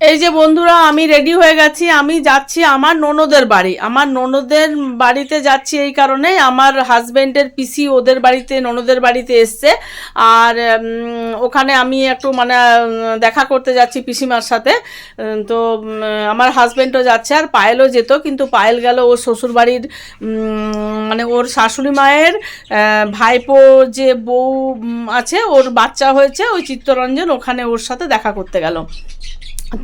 এই যে বন্ধুরা, আমি রেডি হয়ে গেছি। আমি যাচ্ছি আমার ননদের বাড়ি। আমার ননদের বাড়িতে যাচ্ছি এই কারণে। আমার হাজবেন্ডের পিসি ওদের বাড়িতে, ননদের বাড়িতে এসছে। আর ওখানে আমি একটু মানে দেখা করতে যাচ্ছি পিসিমার সাথে। তো আমার হাজবেন্ডও যাচ্ছে। আর পায়েলও যেত, কিন্তু পায়েল গেল ওর শ্বশুর বাড়ির মানে ওর শাশুড়ি মায়ের ভাইপো যে বউ আছে, ওর বাচ্চা হয়েছে, ওই চিত্তরঞ্জন ওখানে ওর সাথে দেখা করতে গেল।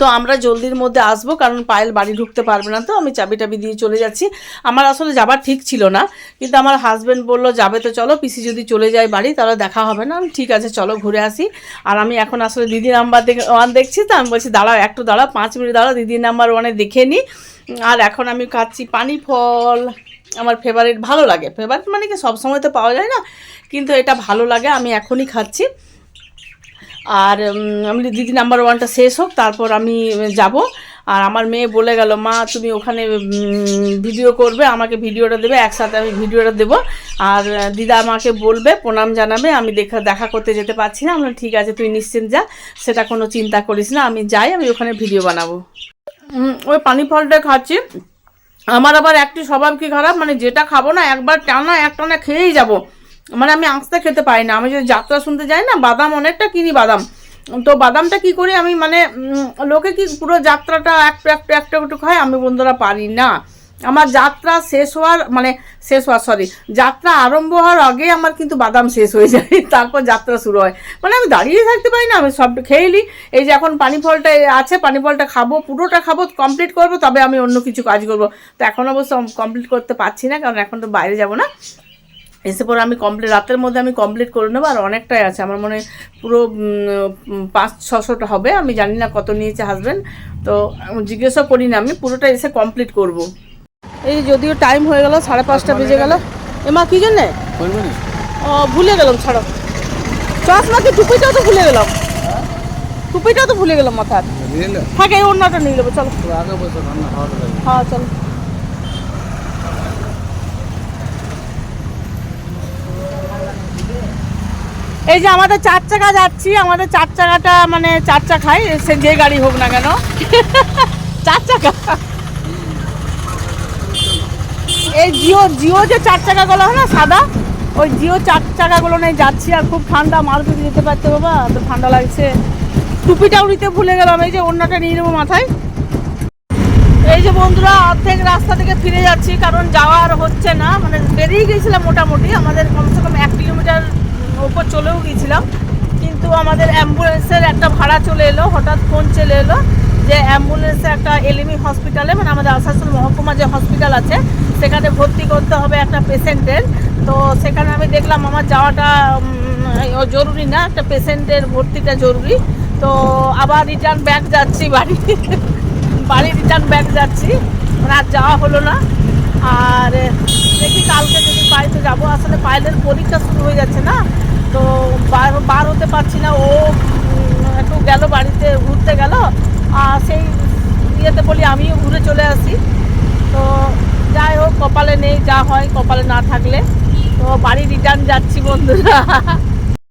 তো আমরা জলদির মধ্যে আসব, কারণ পায়েল বাড়ি ঢুকতে পারবে না তো, আমি চাবি টাবি দিয়ে চলে যাচ্ছি। আমার আসলে যাবার ঠিক ছিল না, কিন্তু আমার হাজব্যান্ড বলল, যাবে তো চলো, পিসি যদি চলে যায় বাড়ি, তাহলে দেখা হবে না। আমি, ঠিক আছে, চলো ঘুরে আসি। আর আমি এখন আসলে দিদি নাম্বার ওয়ান দেখছি তো, আমি বলছি, দাঁড়াও, একটু দাঁড়াও, পাঁচ মিনিট দাঁড়াও দিদি নাম্বার ওয়ানে দেখে নিই আর এখন আমি খাচ্ছি পানি ফল আমার ফেভারিট ভালো লাগে ফেভারিট মানে কি, সবসময় তো পাওয়া যায় না, কিন্তু এটা ভালো লাগে, আমি এখনই খাচ্ছি। আর আমি দিদি নাম্বার ওয়ানটা শেষ হোক, তারপর আমি যাব। আর আমার মেয়ে বলে গেল, মা, তুমি ওখানে ভিডিও করবে, আমাকে ভিডিওটা দেবে, একসাথে আমি ভিডিওটা দেবো। আর দিদা আমাকে বলবে, প্রণাম জানাবে, আমি দেখা দেখা করতে যেতে পারছি না। আমরা ঠিক আছে, তুই নিশ্চিন্ত যা, সেটা কোনো চিন্তা করিস না, আমি যাই, আমি ওখানে ভিডিও বানাবো। ওই পানি ফলটা খাচ্ছি। আমার আবার একটি স্বভাব কি খারাপ? মানে যেটা খাব না, একবার টানা এক টানা খেয়েই যাব। মানে আমি আস্তে খেতে পারি না। আমি যদি যাত্রা শুনতে যাই না, বাদাম অনেকটা কিনি বাদাম। তো বাদামটা কি করি আমি মানে লোকে কি পুরো যাত্রাটা একটু একটু একটা একটু খায়? আমি বন্ধুরা পারি না। আমার যাত্রা শেষ হওয়ার মানে শেষ হওয়ার সরি যাত্রা আরম্ভ হওয়ার আগে আমার কিন্তু বাদাম শেষ হয়ে যায়, তারপর যাত্রা শুরু হয়। মানে আমি দাঁড়িয়ে থাকতে পারি না, আমি সব খেয়ে নিই। এই যে এখন পানি ফলটা আছে পানি ফলটা খাব, পুরোটা খাব কমপ্লিট করব, তবে আমি অন্য কিছু কাজ করব। তো এখন অবশ্য কমপ্লিট করতে পারছি না, কারণ এখন তো বাইরে যাব না। এসে পরে আমি কমপ্লিট রাতের মধ্যে আমি কমপ্লিট করে নেব আর অনেকটাই আছে। আমার মনে পুরো পাঁচ ছশোটা হবে আমি জানি না কত নিয়েছে হাজব্যান্ড তো জিজ্ঞাসাও করি না আমি পুরোটা এসে কমপ্লিট করব। এই যদিও টাইম হয়ে গেল সাড়ে পাঁচটা বেজে গেল। এমা কী জন্যে? ও ভুলে গেলাম ছাড়ো। চশমা কি টুপিটাও তো ভুলে গেলাম। টুপিটাও তো ভুলে গেলাম মাথার। থাকে অন্যটা নিয়ে নেব চলো। হ্যাঁ চলো। এই যে আমাদের চার চাকা যাচ্ছি, আমাদের চার চাকাটা মানে চার চাকায় সে যে গাড়ি হোক না কেন। চার চাকা। এই জিও জিও যে চার চাকাগুলো হয় না, সাদা? ওই জিও চার চাকাগুলো নিয়ে যাচ্ছি আর খুব ঠান্ডা মারুতি যেতে পারতে বাবা তো ঠান্ডা লাগছে। টুপিটা উড়িতে ভুলে গেলাম, এই যে অন্যটা নিয়ে নেব মাথায়। এই যে বন্ধুরা, অর্ধেক রাস্তা থেকে ফিরে যাচ্ছি, কারণ যাওয়া আর হচ্ছে না মানে বেরিয়ে গেছিলাম মোটামুটি, আমাদের কমসে কম এক কিলোমিটার ওপর চলেও গিয়েছিলাম, কিন্তু আমাদের অ্যাম্বুলেন্সের একটা ভাড়া চলে এলো, হঠাৎ ফোন চলে এলো যে অ্যাম্বুলেন্সে একটা এলিমি হসপিটালে মানে আমাদের আসানসোল মহকুমা যে হসপিটাল আছে, সেখানে ভর্তি করতে হবে একটা পেশেন্টের তো সেখানে আমি দেখলাম আমার যাওয়াটা জরুরি না, একটা পেশেন্টের ভর্তিটা জরুরি। তো আবার রিটার্ন ব্যাক যাচ্ছি বাড়ি। বাড়ি রিটার্ন ব্যাক যাচ্ছি। মানে আর যাওয়া হলো না। আর দেখি কালকে যদি পাই তো যাব। আসলে পাইলের পরীক্ষা শুরু হয়ে যাচ্ছে না। তো বার বার হতে পারছি না। ও একটু গেল বাড়িতে, ঘুরতে গেল। আর সেই ইয়েতে বলি আমিও ঘুরে চলে আসি। তো যাই হোক, কপালে নেই, যা হয়, কপালে না থাকলে। তো বাড়ি রিটার্ন যাচ্ছি বন্ধুরা।